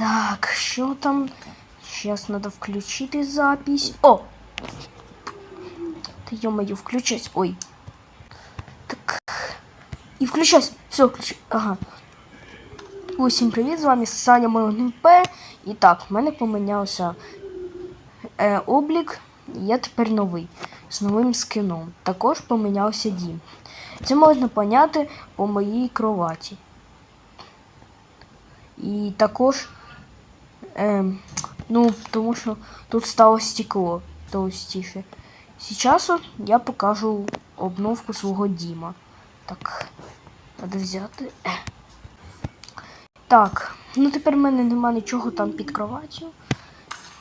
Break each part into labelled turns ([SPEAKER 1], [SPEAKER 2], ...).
[SPEAKER 1] Так, що там? Сейчас надо включити запись. О! Та ё-моё. Ой. Так. І включайся. Все, включи. Ага. Усім привіт, з вами Саня МНП. І так, в мене помінявся е, облік. Я тепер новий. З новим скином. Також помінявся дім. Це можна поняти по моїй кроваті. І також. Е, ну, тому що тут стало стекло толстіше. Сейчас я покажу обновку свого Діма. Так, треба взяти. Так, ну тепер в мене нема нічого там під кроваттю.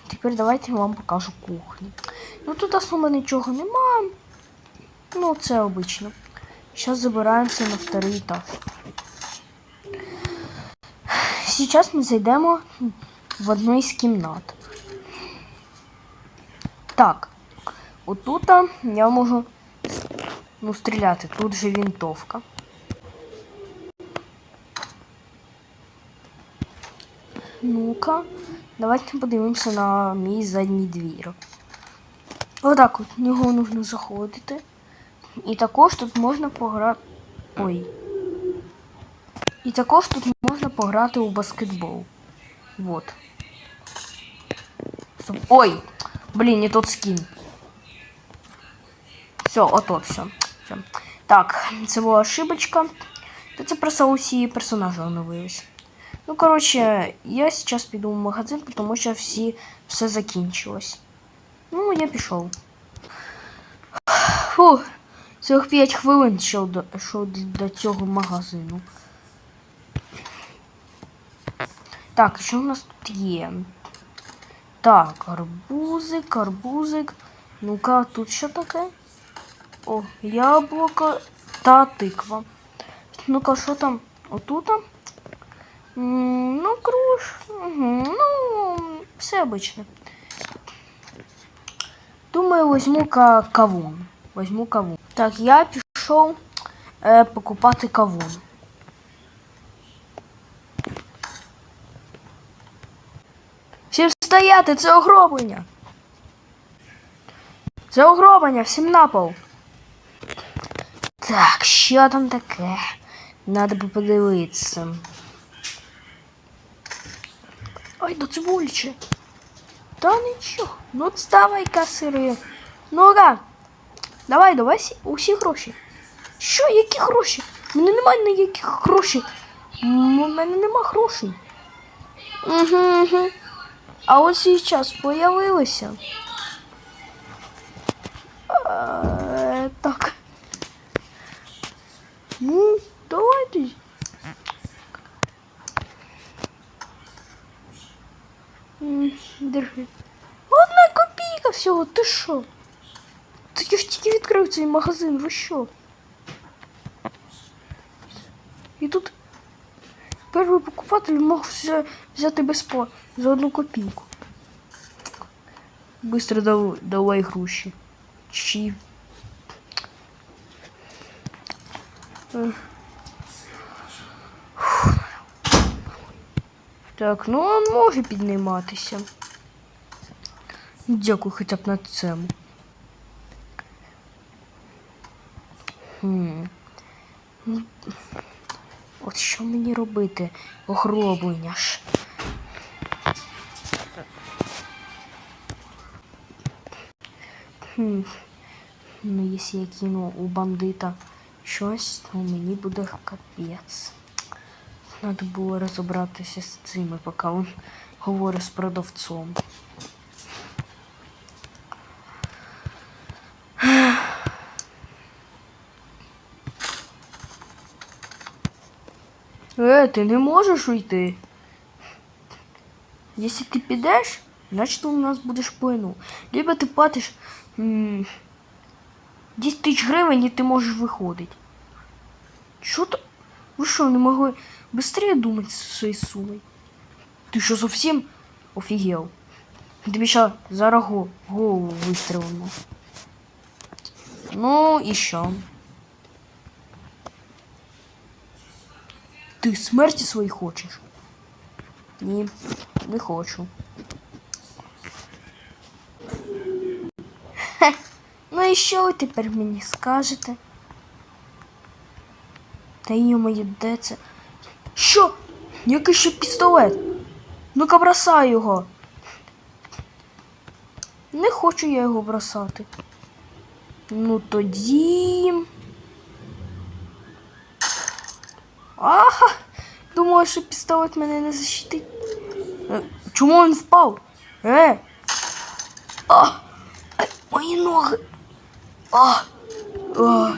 [SPEAKER 1] Тепер давайте я вам покажу кухню. Ну тут особо нічого нема. Ну, це обично. Зараз забираємося на второй етаж. Сейчас ми зайдемо в одну із кімнат. Так, отут я можу ну, стріляти. Тут же винтовка. Ну-ка, давайте подивимося на мій задній двір. Отак от в нього потрібно заходити. І також тут можна пограти. Ой. І також тут можна пограти у баскетбол. Вот. Стоп. Ой! Блін, не тот скін. Все, отот, все. все. Так, це була ошибочка. Та це просто усі персонажі оновились. Ну, коротше, я зараз піду в магазин, тому що всі все закінчилось. Ну, я пішов. Фу, 45 хвилин йшов до, йшов до цього магазину. Так, що у нас тут є? Так, арбузик, арбузик. Ну-ка, тут що таке? О, яблуко та тиква. Ну-ка, що там? Отут? М, Ну, груш. Угу. Ну, все обычно. Думаю, возьму ка кавун. Возьму кавун. Так, я пішов е, покупати кавун. Стояти, це огроблення. Це огроблення, всім на пол. Так, що там таке? Надо би подивитися. Ай, да це боляче. Та нічого. Ну вставай, касири. Ну-ка. Давай, давай усі гроші. Що, які гроші? У мене немає ніяких грошей. У мене нема грошей. Угу, угу. А ось зараз появилися. Е, так. Ну, давайте. М, Держи. Одна копійка всього, ти що? Та я ж тільки відкрив цей магазин, ви що? Перший покупатель мог все взяти безплатно за одну копійку. Быстро дав, давай гроші. Чи. Так, ну он може підніматися. Дякую хоча б на цьому. Хм. От що мені робити? Огроблення ж. Хм. Ну, якщо я кину у бандита щось, то мені буде капець. Надо було розібратися з цими, поки він говорить з продавцом. Е, ти не можеш уйти. Якщо ти підеш, значить у нас будеш плену. Либо ти платиш 10 тисяч гривень і ти можеш виходити. Що то? Ви що, не могли быстрее думати зі своєю сумою? Ти що зовсім офігел? Тобі ще зараз го- голову вистрілимо. Ну і що? Ти смерті своїй хочеш? Ні. Не хочу. Хе. Ну і що ви тепер мені скажете? Та моє де це? Що? Який ще пістолет? Ну-ка бросай його. Не хочу я його бросати. Ну тоді. Ага! Думала, що пістолет мене не защитить. Е, Чому він впав? Е! А! Мої ноги! А! А!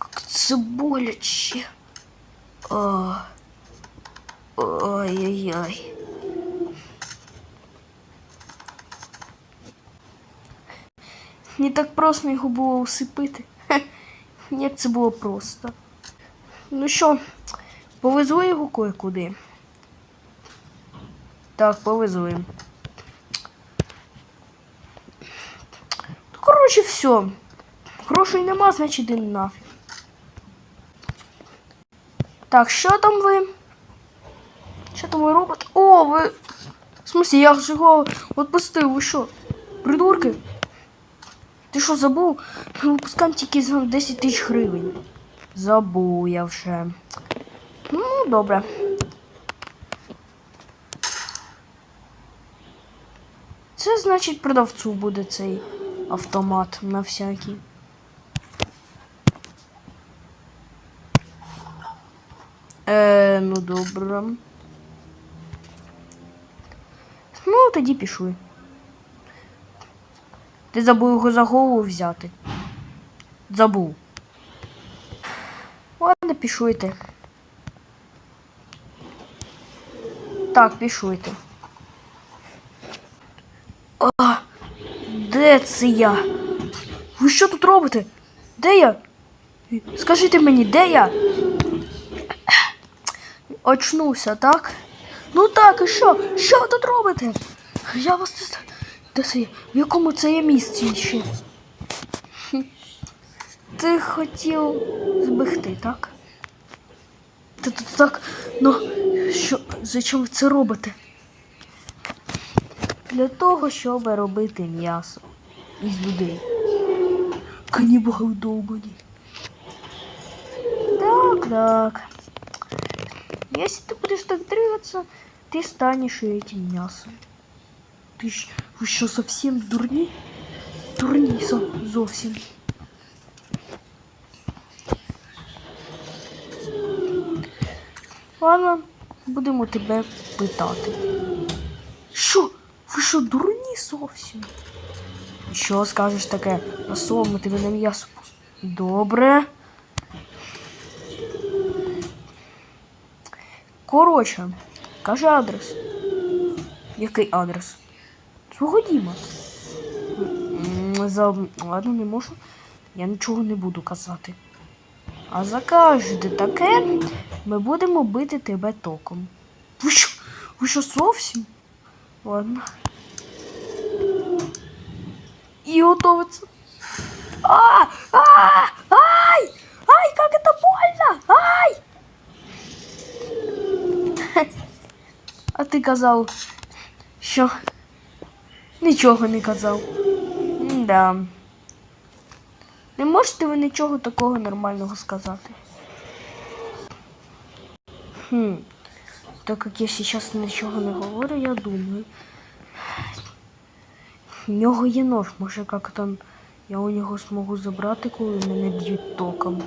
[SPEAKER 1] Як це боляче! А! Ой-ой-ой. Не так просто його було усипити. Як це було просто. Ну що, повезли його кое-куди? Так, повезли. Коротше, все. Грошей нема, значить йдемо нафіг. Так, що там ви? Що там ви робите? О, ви. В смысле, я ж його відпустив, ви що? Придурки? Ти що забув? Ми випускаємо тільки за 10 тисяч гривень. Забув я вже. Добре. Це значить продавцу буде цей автомат на всякий. Е, ну добре. Ну, тоді пішли. Ти забув його за голову взяти. Забув. Ладно, пішуйте. Так, пішуйте. А, де це я? Ви що тут робите? Де я? Скажіть мені, де я? Очнувся, так? Ну так, і що? Що ви тут робите? Я вас тут. Де це? є? В якому це є місці ще? Ти хотів збегти, так? Ти тут так. Ну, що, зачем ви це робите? Для того, щоб робити м'ясо із людей. Канібали довбані. Так, так. Если ты будешь так двигаться, ты станешь этим мясом. Ты ж, вы что, совсем дурни? Дурни со, зовсім. Ладно, будемо тебе питати. Що? Ви що, дурні зовсім? Що скажеш таке? На солому тебе на м'ясо. Добре. Коротше, каже адрес. Який адрес? Свого Діма. За... Ладно, не можу. Я нічого не буду казати. А закажете таке, ми будемо бити тебе током. Ви що? Ви що зовсім? Ладно. І готовиться. А! А! Ай! Ай, как это больно! Ай! А ти казав, що нічого не казав. Да Не можете ви нічого такого нормального сказати? Хм. Так як я зараз нічого не говорю, я думаю. В нього є нож, може як там я у нього змогу забрати, коли мене б'ють током.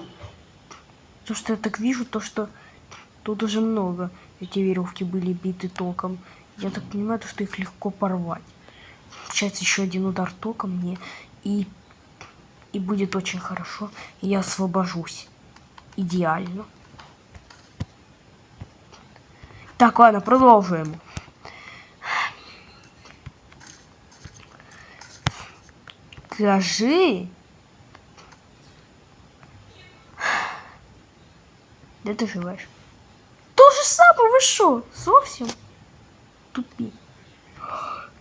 [SPEAKER 1] То, что я так вижу, то, что тут уже много эти веревки были биты током. Я так понимаю, то, что их легко порвать. Получается еще один удар током мне, и, и будет очень хорошо, и я освобожусь. Идеально. Так, ладно, продовжуємо. Кажи. Де ти живеш? То же саме, ви що? Зовсім? Тупі.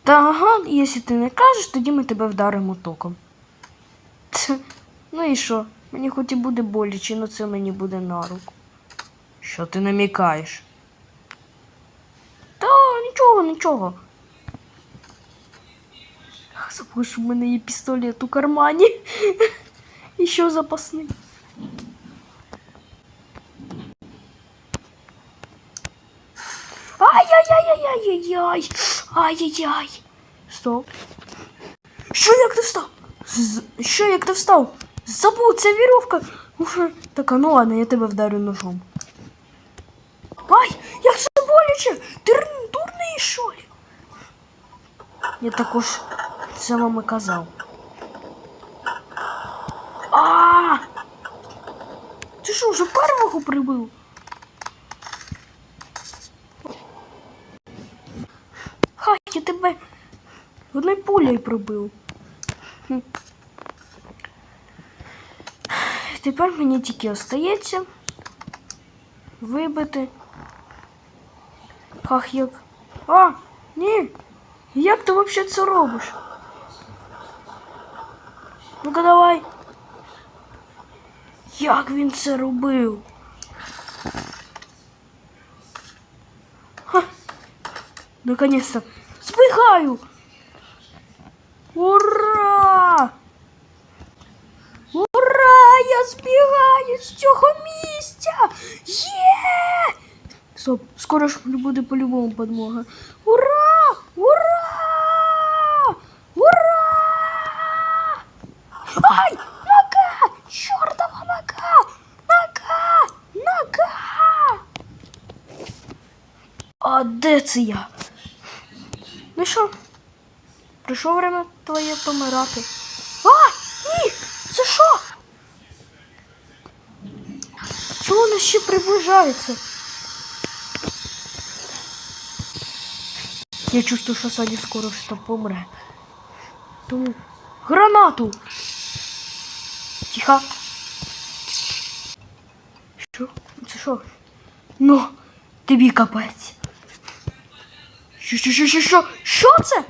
[SPEAKER 1] Та ага, якщо ти не кажеш, тоді ми тебе вдаримо током. Ну і що? Мені хоч і буде боляче, але це мені буде на руку. Що ти намікаєш? Та нічого, нічого. Забув, в мене є пістолет у кармані. І що запасний. Ай-яй-яй-яй-яй-яй. Ай-яй-яй. Стоп. Що як ти встав? Що як ти встав? Забув, це вірьовка. Уже. Так, а ну ладно, я тебе вдарю ножом. Ай, як це боляче! Ти р- дурний що ли? Я також це вам і казав. А! Ти що, вже первого прибив? Хай, я тебе одною пулею пробив. Хм. Тепер мені тільки остається вибити. Ах, як. А, ні. Як ти взагалі це робиш? Ну-ка давай. Як він це робив? Ха. Наконец-то. Збігаю! Ура! Я збігаю з цього місця! Є! Стоп, скоро ж буде по-любому подмога. Ура! Ура! Ура! Ай! Нога! Чортова нога! Нога! Нога! А де це я? Ну що? Прийшло время твоє помирати. А! Ні! Це що? Чого воно ще приближається? Я чувствую, що Саня скоро що помре. Тому гранату! Тихо. Що? Це що? Ну, тобі капець. Що, що, що, що, що? Що це?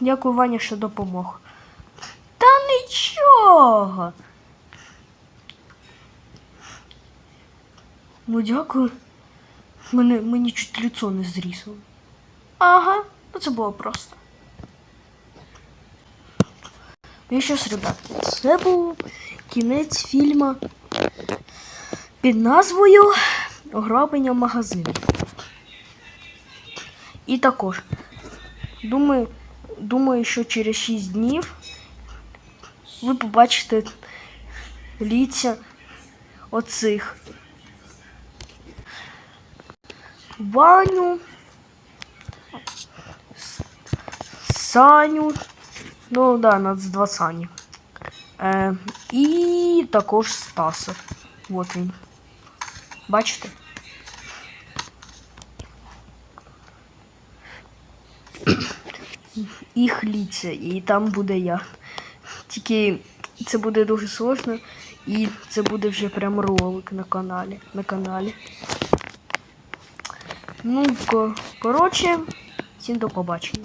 [SPEAKER 1] Дякую, Ваня, що допомог. Та нічого. Ну, дякую. Мене, мені чуть лицо не зрізало. Ага, ну це було просто. Ну і що ж, це був кінець фільму під назвою Ограблення магазину. І також, думаю, думаю, що через 6 днів ви побачите ліця оцих. Ваню, С- Саню, ну да, нас два Сані. Е, і також Стаса. От він. Бачите? Їх ліця, і там буде я. Тільки це буде дуже сложно, і це буде вже прям ролик на каналі. На каналі. Ну, коротше, всім до побачення.